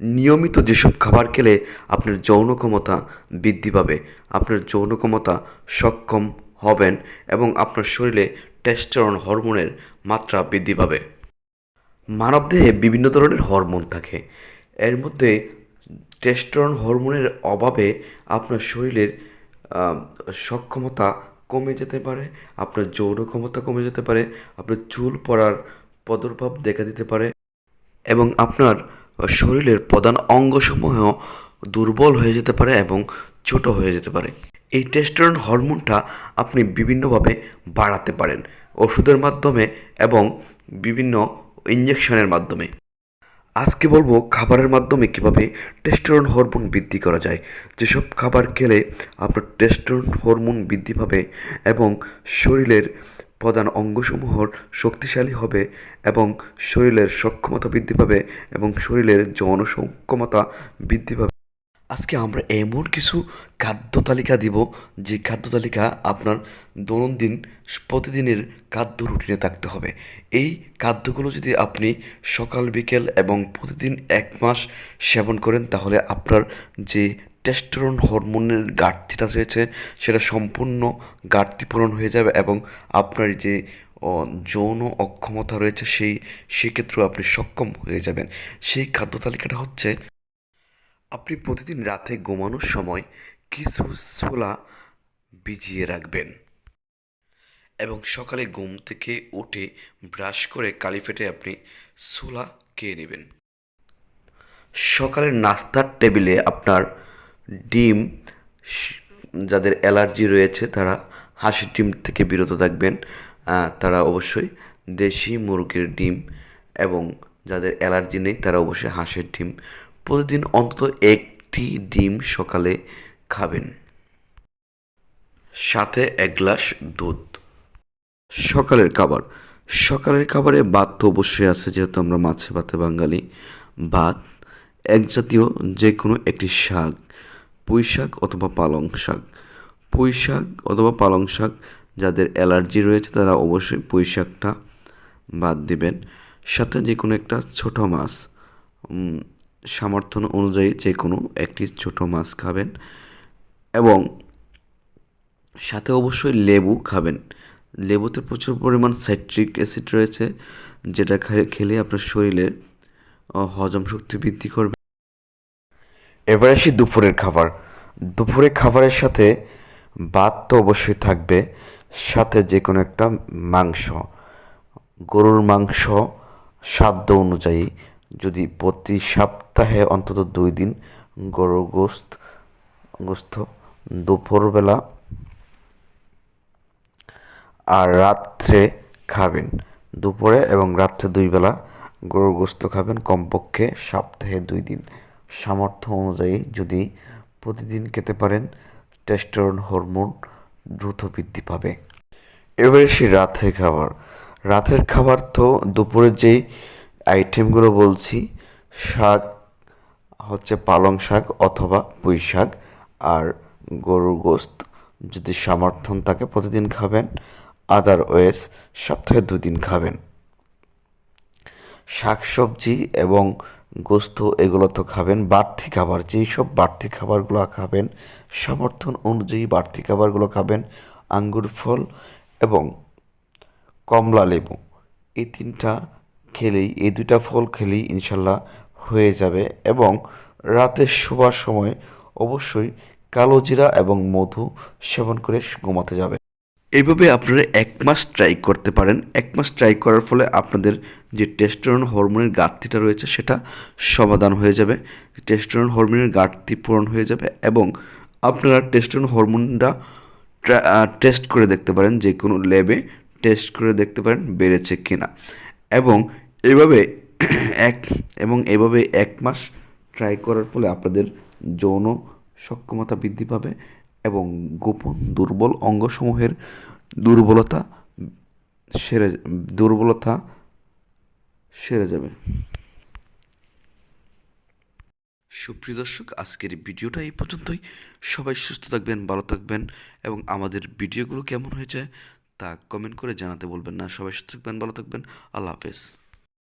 নিয়মিত যেসব খাবার খেলে আপনার যৌন ক্ষমতা বৃদ্ধি পাবে, আপনার যৌন ক্ষমতা সক্ষম হবেন এবং আপনার শরীরে টেস্টোস্টেরন হরমোনের মাত্রা বৃদ্ধি পাবে। মানবদেহে বিভিন্ন ধরনের হরমোন থাকে। এর মধ্যে টেস্টোস্টেরন হরমোনের অভাবে আপনার শরীরের সক্ষমতা কমে যেতে পারে, আপনার যৌন ক্ষমতা কমে যেতে পারে, আপনার চুল পড়ার প্রাদুর্ভাব দেখা দিতে পারে এবং আপনার শরীরের প্রধান অঙ্গসমূহ দুর্বল হয়ে যেতে পারে এবং ছোট হয়ে যেতে পারে। এই টেস্টোস্টেরন হরমোনটা আপনি বিভিন্নভাবে বাড়াতে পারেন ওষুধের মাধ্যমে এবং বিভিন্ন ইঞ্জেকশনের মাধ্যমে। আজকে বলব খাবারের মাধ্যমে কীভাবে টেস্টোস্টেরন হরমোন বৃদ্ধি করা যায়। যেসব খাবার খেলে আপনার টেস্টোস্টেরন হরমোন বৃদ্ধি পাবে এবং শরীরের প্রধান অঙ্গসমূহ শক্তিশালী হবে এবং শরীরের সক্ষমতা বৃদ্ধি পাবে এবং শরীরের যৌন সক্ষমতা বৃদ্ধি পাবে। আজকে আমরা এমন কিছু খাদ্য তালিকা দিব, যে খাদ্য তালিকা আপনার দৈনন্দিন প্রতিদিনের খাদ্য রুটিনে থাকতে হবে। এই খাদ্যগুলো যদি আপনি সকাল, বিকেল এবং প্রতিদিন এক মাস সেবন করেন, তাহলে আপনার যে টেস্টোস্টেরন হরমোনের ঘাটতিটা রয়েছে, সেটা সম্পূর্ণ ঘাটতি পূরণ হয়ে যাবে এবং আপনার যে যৌন অক্ষমতা রয়েছে সেই সেক্ষেত্রেও আপনি সক্ষম হয়ে যাবেন। সেই খাদ্য তালিকাটা হচ্ছে, আপনি প্রতিদিন রাতে ঘুমানোর সময় কিছু ছোলা ভিজিয়ে রাখবেন এবং সকালে ঘুম থেকে উঠে ব্রাশ করে কালি ফেটে আপনি ছোলা খেয়ে নেবেন। সকালের নাস্তার টেবিলে আপনার ডিম যাদের অ্যালার্জি রয়েছে, তারা হাঁসের ডিম থেকে বিরত থাকবেন। তারা অবশ্যই দেশি মুরগির ডিম এবং যাদের অ্যালার্জি নেই, তারা অবশ্যই হাঁসের ডিম। প্রতিদিন অন্তত একটি ডিম সকালে খাবেন। সাথে এক গ্লাস দুধ। সকালের খাবার। সকালের খাবারে ভাত তো অবশ্যই আছে, যেহেতু আমরা মাছে ভাতে বাঙালি। ভাত, এক জাতীয় যে কোনো একটি শাক। পুঁই শাক অথবা পালং শাক। পুঁই শাক অথবা পালং শাক যাদের অ্যালার্জি রয়েছে তারা অবশ্যই পুঁই শাকটা বাদ দিবেন। সাথে যে কোনো একটা ছোট মাছ সামর্থ্য অনুযায়ী যে কোনো একটি ছোট মাছ খাবেন এবং সাথে অবশ্যই লেবু খাবেন। লেবুতে প্রচুর পরিমাণ সাইট্রিক অ্যাসিড রয়েছে যেটা খেলে আপনার শরীরে আহ, হজম শক্তি বৃদ্ধি করবে। এবার আসি দুপুরের খাবার। দুপুরের খাবারের সাথে ভাত তো অবশ্যই থাকবে, সাথে যে কোনো একটা মাংস। গরুর মাংস সাধ্য অনুযায়ী যদি প্রতি সপ্তাহে অন্তত দুই দিন গরুর গোস্ত গোস্ত দুপুরবেলা আর রাত্রে খাবেন। দুপুরে এবং রাত্রে দুই বেলা গরুর গোস্ত খাবেন কমপক্ষে সপ্তাহে দুই দিন। সামর্থ্য অনুযায়ী যদি প্রতিদিন খেতে পারেন টেস্টোস্টেরন হরমোন দ্রুত বৃদ্ধি পাবে। এবারে এসে রাতের খাবার। রাতের খাবার তো দুপুরের যেই আইটেমগুলো বলছি, শাক হচ্ছে পালং শাক অথবা পুঁই শাক আর গরুর গোস্ত। যদি সামর্থ্য থাকে প্রতিদিন খাবেন আদারওয়েজ সপ্তাহে দুদিন খাবেন। শাকসবজি এবং গোস্ত, এগুলো তো খাবেন। বাড়তি খাবার, যেই সব বাড়তি খাবারগুলো খাবেন, সমর্থন অনুযায়ী বাড়তি খাবারগুলো খাবেন, আঙ্গুর ফল এবং কমলা লেবু। এই তিনটা খেলেই, এই দুইটা ফল খেলেই ইনশাল্লাহ হয়ে যাবে এবং রাতে শোবার সময় অবশ্যই কালো জিরা এবং মধু সেবন করে ঘুমাতে যাবে এইভাবে আপনারা এক মাস ট্রাই করতে পারেন। এক মাস ট্রাই করার ফলে আপনাদের যে টেস্টোস্টেরন হরমোনের ঘাটতিটা রয়েছে, সেটা সমাধান হয়ে যাবে। টেস্টোস্টেরন হরমোনের ঘাটতি পূরণ হয়ে যাবে এবং আপনারা টেস্টোস্টেরন হরমোনটা টেস্ট করে দেখতে পারেন যে কোনো ল্যাবে টেস্ট করে দেখতে পারেন বেড়েছে কিনা। এবং এভাবে এক, এবং এভাবে এক মাস ট্রাই করার ফলে আপনাদের যৌন সক্ষমতা বৃদ্ধি পাবে এবং গোপন দুর্বল অঙ্গসমূহের দুর্বলতা সেরে দুর্বলতা সেরে যাবে। সুপ্রিয় দর্শক, আজকের ভিডিওটা এই পর্যন্তই। সবাই সুস্থ থাকবেন, ভালো থাকবেন এবং আমাদের ভিডিওগুলো কেমন হয়েছে তা কমেন্ট করে জানাতে বলবেন না। সবাই সুস্থ থাকবেন, ভালো থাকবেন। আল্লাহ হাফেজ।